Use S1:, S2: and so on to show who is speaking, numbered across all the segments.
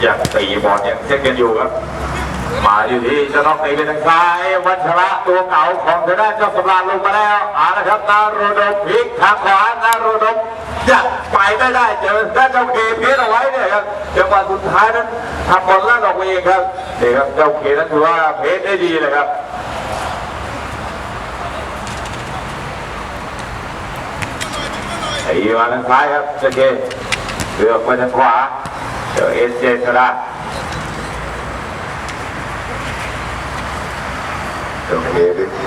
S1: อยังตีบอลยังเซ็ตกันอยู่ครับมาอยู่ที่จะต้องตีไปทางซ้ายวัชระตัวเก่าของทางด้านเจ้าสำราญลงมาแล้วอาละครับนาโรดมพลิกทางขวานาโรดมยังไปไม่ได้เจอด้านเจ้าเกเพชรเอาไว้เนี่ยครับจังหวะสุดท้ายนั้นทำบอลลั่นออกไปเองครับนี่ครับเจ้าเคนั้นถือว่าเพชรได้ดีเลยครับไอ้มาทางซ้ายครับเจ้าเกเลือกไปทางขวา จอเอสเจชนะโอเค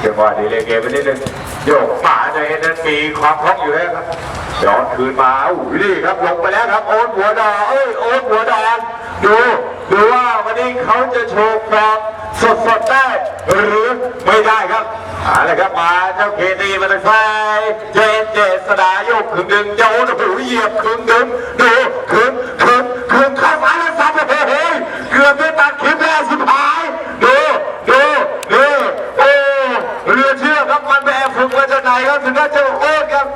S1: จังหวะดีเลยเกมไปนิดนึงโยกป่าจะเห็นนั้นมีความคล่องอยู่แล้วครับย้อนคืนมาอุ้นี่ครับลงไปแล้วครับโอ๊ตหัวดอเอ้ยโอ๊ตหัวดอนดูดูว่าวันนี้เขาจะโชว์ฟอร์มสดๆได้หรือไม่ได้ครับอาละครับมาเจ้าเคตีมาทางซ้ายเจนเจษดาโยกครึ่งหนึ่งเจ้าโอ้โหเหยียบครึ่งหนึ่งดูครึ่งครึ่งครึ่งข้างซ้ายแล้วซ้ำโอ้โหเกือบได้ตัดคลิปแล้วสุดท้ายดูดูดูโอ้เรือเชื่อครับมันไปแอบฝึกมาจากไหน ครับถึงได้เจอโอ้ครับ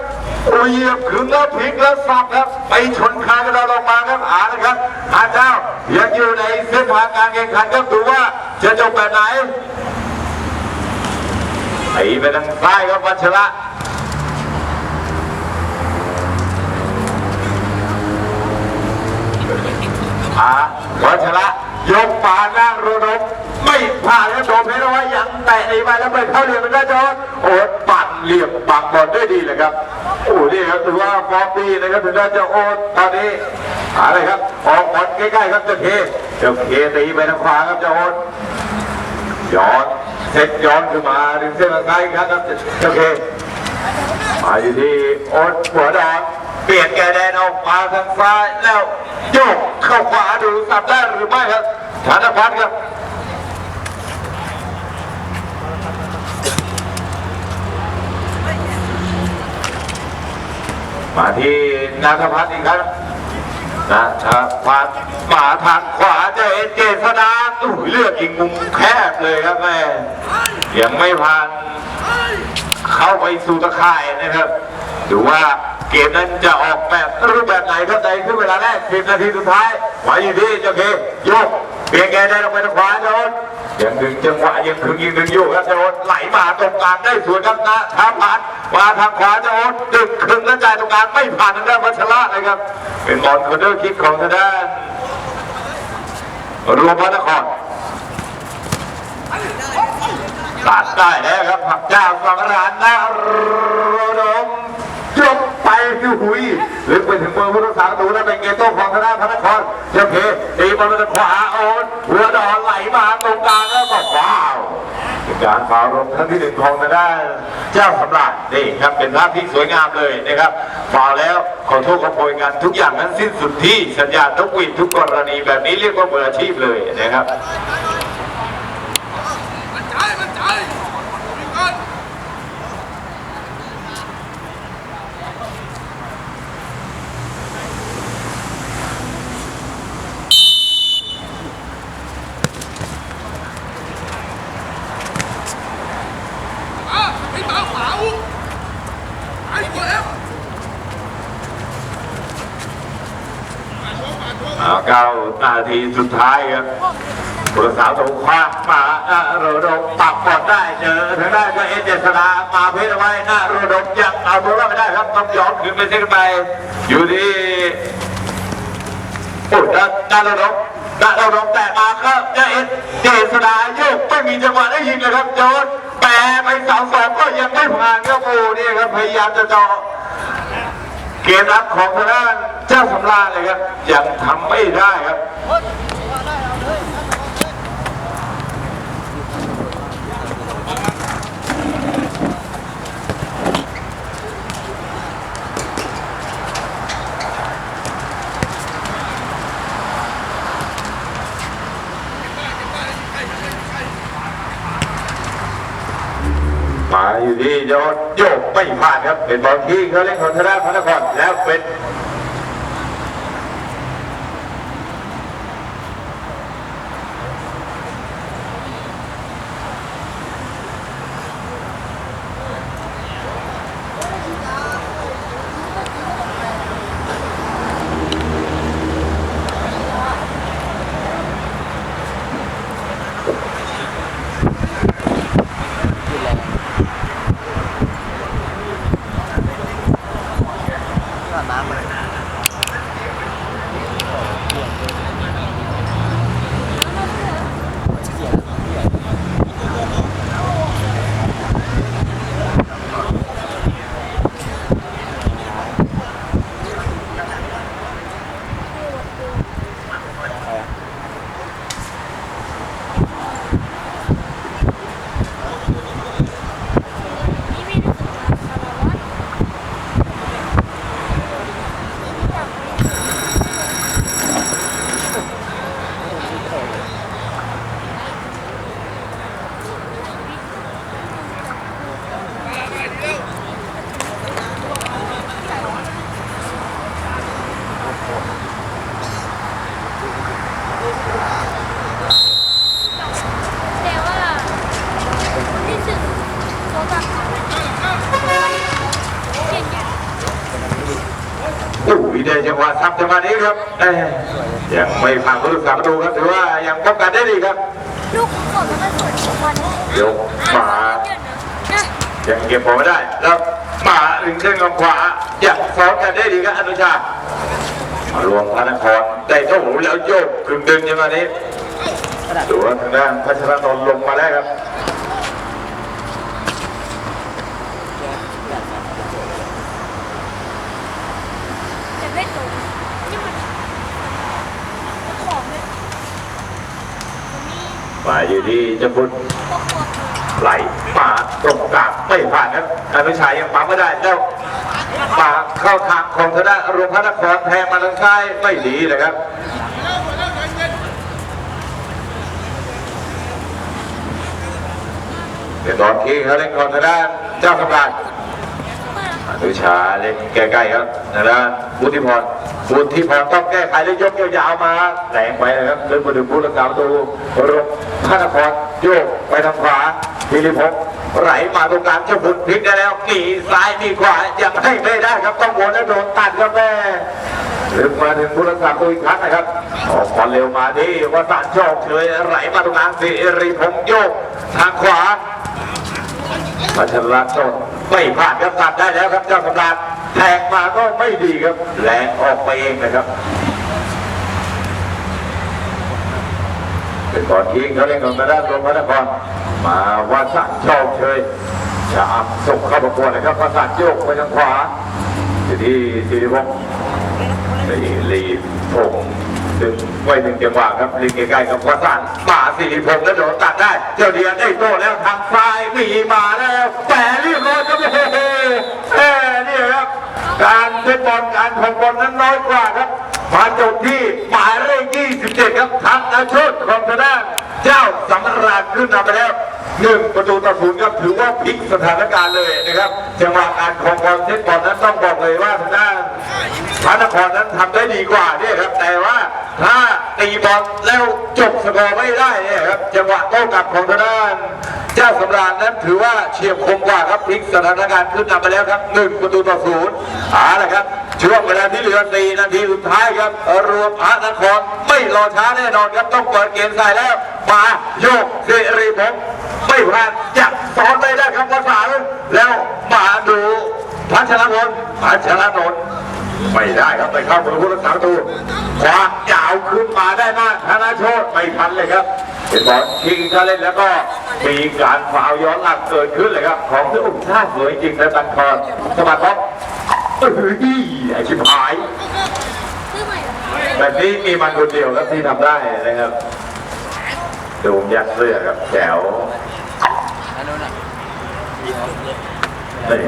S1: อ้เหยียบครึ่งแล้วพลิกแล้วสับครับ ไปชนคานกันเราลงมาครับอ่านะครับอาเจ้ายังอยู่ในเส้นทางการแข่งขันครับดูว่าจะจบแบบไหนไอ้ไปทางซ้ายครับวัชระอาวัชระยกป่าหน้าโรดมไม่ผ่านแล้วโดนเพชรเอาไว้ยังแตะไอ้ไปแล้วไปเข้าเหลี่ยมมันได้จอดโอ้ปั่น เหลี่ยมปักบอลได้ดีเลยครับโอ้นี่ครับถือว่าฟอร์มดีนะครับถึงได้เจะโอ๊ตอนนี้อะไรครับออกบอลใกล้ๆครับเจ้าเคเจ้าเคตีไปทางขวาครับเจ้าโอ๊ตย้อนเซ็ตย้อนขึ้นมาถึงเส้นทางซ้ายอีกครั้งครับเคมาอยู่ที่โอ๊ตหัวแดงเปลี่ยนแกแดนออกมาทางซ้ายแล้วโยกเข้าขวาดูสับได้หรือไม่ครับธนพัฒน์ครับ มาที่นาธพัฒน์อีกครั้งนะทางขวามาทางขวาเจเอเจษดาอุ้เลือกยิงมุมแคบเลยครับแม่ยังไม่ผ่าน เข้าไปสู่ตะข่ายนะครับดูว่าเกมนั้นจะออกแบบรูปแบบไหนครับในขึ้นเวลาแรก10นาทีสุดท้ายมาอยู่ที่เจ้าเคโยกเปลี่ยนแกได้ลงไปทางขวาโดน ยังดึงจังหวะยังถึงยิงดึงอยู่ครับโดนไหลมาตรงกลางได้สวนครับนะทาผ่านมาทางขวาโดนดึงคึงแล้วจ่ายตรงกลางไม่ผ่านทางด้านวัชระเลยครับ เป็นบอลคอนเดอร์คิกของทางด้านรวมพระนครตัดได้แล้วครับผักเจ้าสังร้านนาโรดมยกไปคือหุยลึกไปถึงเมือผู้รักษาประตูแล้วเป็นเกโต้ของธนาพระนครเจ้าเพตีบอลมาทางขวาโอนหัวดอน การฟาวล์ลงครั้งที่หนึ่งของทางด้านเจ้าสำราญนี่ครับเป็นภาพที่สวยงามเลยนะครับฝ่าแล้วขอโทษขอโพยกันทุกอย่างนั้นสิ้นสุดที่สัญญาณทุกวินทุกกรณีแบบนี้เรียกว่ามืออาชีพเลยนะครับ
S2: มันใจมันใจมีเงิน อะไอ้หมาขวาอุ้มไอ้ตัวเอฟมาโชว์มาโชว์
S1: เก้านาทีสุดท้ายครับผู้รักษาถูกคว้ามาอะโรดมปักบอลได้เจอทางด้านก็เอเจษดามาเพชรเอไว้หน้าโรดมยังเอาตัวรอดไม่ได้ครับต้องย้อนขึ้นไปเส้นไปอยู่ที่โอ้ยด้านด้านโรดมด้านโรดมแต่มาครับเจเอเจษดาโยกไม่มีจังหวะได้ยิงเลยครับโจนแปรไปเสาสองก็ยังไม่ผ่านครับโอ้นี่ครับพยายามจะเจาะ เกมรับของทางด้านเจ้าสำราญเลยครับยังทำไม่ได้ครับ มาอยู่ที่โยนโยกไม่พลาดครับ เป็นบอลที่เขาเล่นของทางด้านพระนครแล้วเป็น ได้จังหวะซับจังหวะนี้ครับเอ้ยยังไม่ผ่านผู้รักษาประตูครับถือว่ายังป้องกันได้ดีครับ
S3: ลูกสดแล้วก็สวยทุกวัน
S1: ยกมายังเก็บบอลไม่ได้ แล้วมาถึงเส้นของขวาอยังซ้อนกันได้ดีครับอนุชารวมพระนครได้เท่าหูแล้วโยกกึ่งดึงอย่างนี้ดูว่าทางด้านพัชรนนท์ลงมาแล้วครับ
S3: แต่ไม่ตรงนี่มันของเนี่ยมันมี
S1: มาอยู่ที่จะพุทธ
S3: พวก
S1: ไหลมาตรงกลางไม่ผ่านครับอนุชายยังปั๊มไม่ได้แล้วมาเข้าทางของทางด้ารวมพระนครแทงมาทางซ้ายไม่ดีเลยครับเดี๋ยวตอนที่เขาเล่นก่อนทางด้านเจ้าสำราญอนุชาเล่นใกล้ๆครับนะด้านวุฒิพร วุฒิพรต้องแก้ไขแล้วยกยาวๆมาแหลงไปนะครับเล่นมาถึงผู้รักษาประตูรงพระนครโยกไปทางขวาพิริพงศ์ไหลมาตรงกลางเจ้าบุญพลิกได้แล้วมีซ้ายมีขวายังให้ไม่ได้ครับต้องวนแล้วโดนตัดครับแม่ลึกมาถึงผู้รักษาประตูอีกครั้งนะครับออกบอลเร็วมาที่วัสานโชคเฉยไหลมาตรงกลางสิริพงศ์โยกทางขวาพัชรโชตไม่ผ่านครับตัดได้แล้วครับเจ้าสำราญ แทงมาก็ไม่ดีครับแรงออกไปเองนะครับเป็นบอลทิ้งเขาเล่นของทางด้านลงพระนครมาว่าสันชอบเชยจะอับส่งเข้าประกวดนะครับประสานโยกไปทางขวาอยู่ที่สิริพงศ์ลีลีพงศ์ดึงไว้หนึ่งจังหวะครับลิงใกล้ๆกับประสานมาสิริพงศ์แล้วโดนตัดได้เจ้าเดียนได้โตแล้วทางซ้ายมีมาแล้วแปรเรียบร้อยครับโอ้โหแหม่นี่ครับ การเล่นบอลการของบอลนั้นน้อยกว่าครับ มาจบที่หมายเลข 27 ครับทางอาชดของทางด้านเจ้าสำราญขึ้นนำไปแล้วหนึ่งประตูต่อศูนย์ครับถือว่าพลิกสถานการณ์เลยนะครับจังหวะการของบอลเซตบอลนั้นต้องบอกเลยว่าทางด้าน พระนครนั้นทำได้ดีกว่าเนี่ยครับ แต่ว่าถ้าตีบอลแล้วจบสกอร์ไม่ได้เนี่ยครับจังหวะโต้กลับของทางด้านเจ้าสำราญนั้นถือว่าเฉียบคมกว่าครับพลิกสถานการณ์ขึ้นนำไปแล้วครับหนึ่งประตูต่อศูนย์เอาละครับช่วงเวลาที่เหลือสี่นาทีสุดท้ายครับรวมพระนครไม่รอช้าแน่นอนครับต้องเปิดเกมใส่แล้วมาโยกเสรีพงศ์ไม่พลาดจับสอนไปได้ครับภาษาแล้วมาดูพัชรพลพัชรนนท์ ไม่ได้ครับไปเข้าประตูรักษาประตูขวายาวขึ้นมาได้มากธนาโชตไม่ทันเลยครับเป็นบอลคิงเขาเล่นแล้วก็มีการฟาวย้อนหลังเกิดขึ้นเลยครับ ของที่อุ้มท่าสวยจริงนะตันคอนสมัครท็อปเฮ้ยไอชิบหายแบบนี้มีมันคนเดียวครับที่ทำได้นะครับดูยัดเสื้อครับแจ๋วนี่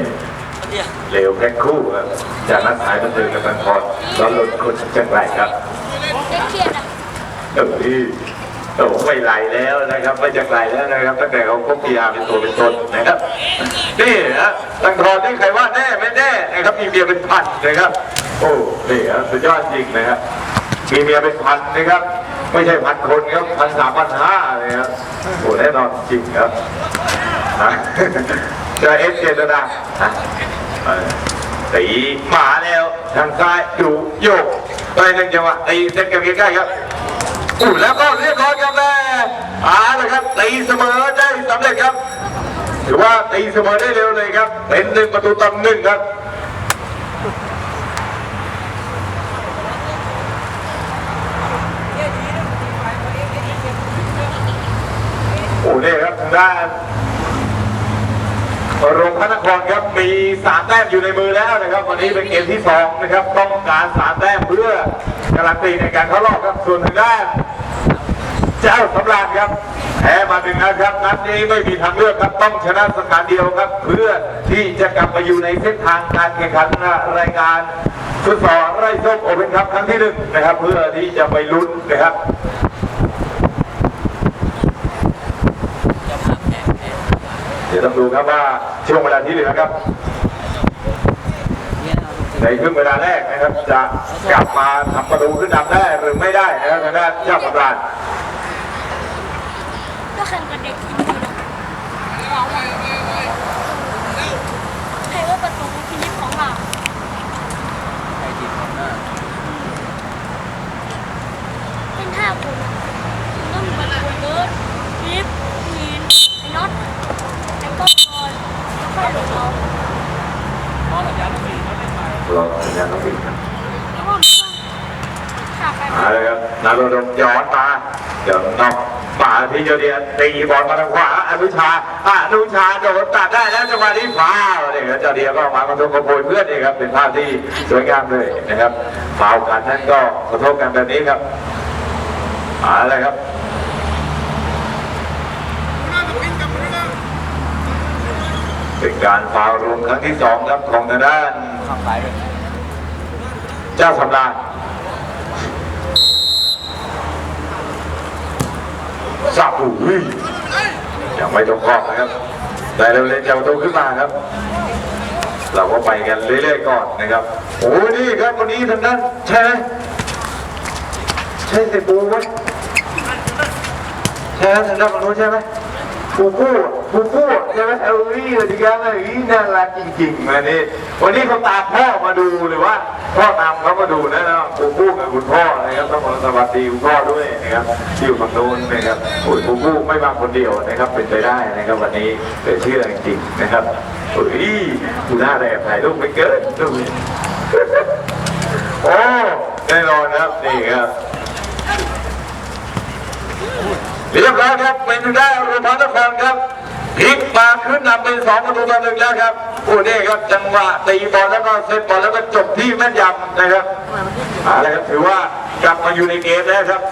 S1: เร็วแพ็คคู่ครับจากนักขายบันเทิงกับบันทอนแล้วลดคนจังไรครับ
S3: เด็กเกียดอะ
S1: เออที่โอ้ไม่ไหลแล้วนะครับไม่จังไรแล้วนะครับตั้งแต่เขาพบพีอาเป็นตัวเป็นตนนะครับนี่นะตังทอนนี่ใครว่าแน่ไม่แน่นะครับมีเมียเป็นพันนะครับ โอ้นี่ครับสุดยอดจริงนะครับมีเมียเป็นพันนะครับไม่ใช่พันคนครับพันสามพันห้าเลยครับโอ้แน่นอนจริงครับฮะเจอเอสเจตนาฮะเออ ตีหมาแล้วทางซ้ายดูโยกไปหนึ่งจังหวะตีเซ็ตกันใกล้ๆครับอู้แล้วก็เรียบร้อยครับแม่อาละครับตีเสมอได้สำเร็จครับถือว่าตีเสมอได้เร็วเลยครับ เป็นหนึ่งประตูต่อหนึ่งครับโอ้เนี่ยครับทางด้าน โรงพระนครครับมีสามแต้มอยู่ในมือแล้วนะครับ วันนี้เป็นเกมที่สองนะครับ ต้องการสามแต้มเพื่อการันตีในการเข้ารอบครับส่วนทางด้านเจ้าสำราญครับแพ้มาหนึ่งนะครับนัดนี้ไม่มีทางเลือกครับต้องชนะสถานเดียวครับ เพื่อที่จะกลับมาอยู่ในเส้นทางการแข่งขันรายการฟุตซอลไร่ส้มโอเปนคัพครั้งที่หนึ่งนะครับ เพื่อที่จะไปลุ้นนะครับ เดี๋ยวต้องดูครับว่าช่วงเวลาที่เหลือครับ ในครึ่งเวลาแรกนะครับ จะกลับมาทำประตูขึ้นนำได้หรือไม่ได้นะครับทางดเจ้าสำราญ
S3: ก็แข่งกับเด็กทีมนี้นใครว่าประตูพินิจของเรา
S4: เป็นห้าคนต้องมีป
S3: ระตูเลิฟน็อต
S1: รอสัญญาณต้องบินครับ
S3: แล้วก็ไม่ต้องขาไป
S1: มาเลยครับนารุดมย้อนมาเดี๋ยวนอกป่าที่เจเดียนตีบอลมาทางขวาอนุชาอนุชาโดนตัดได้แล้วจังหวะนี้ฟาวนี่ครับเจเดียก็มากระทบกระโปยเพื่อนนี่ครับเป็นภาพที่สวยงามเลยนะครับฟาวกันนั้นก็กระทบกันแบบนี้ครับมาเลยครับ
S2: น่าจะปิ้งกับมือนะ
S1: เป็นการฟาวล์รวมครั้งที่สองครับของทางด้าน
S4: เจ้า
S1: สำราญสับอุ้ยยังไม่ตรงกรอบนะครับ แต่เร็วเล่นจะประตูขึ้นมาครับ เราก็ไปกันเรื่อยๆก่อนนะครับ โอ้นี่ครับวันนี้ทางด้านใช่ไหมใช่เสปูไหมใช่ทางด้านฝั่งโน้นใช่ไหมปู ปูปูปูใช่ไหมเออนี่ดีกันเลยน่ารักจริงๆวันนี้วันนี้เขาตามพ่อมาดูหรือว่าพ่อตามเขามาดูนะนะปูปูกับคุณพ่อนะครับต้องขอสวัสดีคุณพ่อด้วยนะครับที่อยู่ฝั่งโน้นนะครับโอ้ยปูปูไม่มาคนเดียวนะครับเป็นไปได้นะครับวันนี้เป็นเชื่อจริงๆนะครับโอ้ยดูหน้าแดดถ่ายรูปไม่เกินดูโอ้แน่นอนครับนี่ครับเรียบร้อยครับเป็นได้านโรงพยาบาลนครครับ พลิกมาขึ้นนำเป็นสองประตูต่อหนึ่งแล้วครับโอ้นี่ครับจังหวะตีบอลแล้วก็เซตบอลแล้วก็จบที่แม่นยำนะครับอะไรครับถือว่ากลับมาอยู่ในเกมแล้วครับ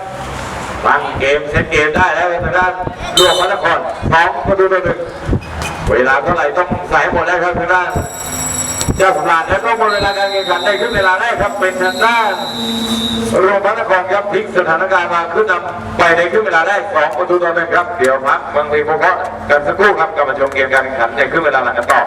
S1: ตั้งเกมเซตเกมได้แล้วทางด้านรวมพระนครสองประตูต่อหนึ่งเวลาเท่าไหร่ต้องใส่หมดแล้วครับทางด้าน จ้าสำรานแล้วก็หมดเวลาการแข่งขันได้ขึ้นเวลาได้ครับเป็นทางด้านโรงพยาบาลนครครับพลิกสถานการณ์มาขึ้นนำไปในครึ่งเวลาแรกสองประตูต่อหนึ่งครับเดี๋ยวพักบางทีพวกเขากันสักครู่ครับกลับมาชมเกมการแข่งขันในครึ่งเวลาหลังกันต่อ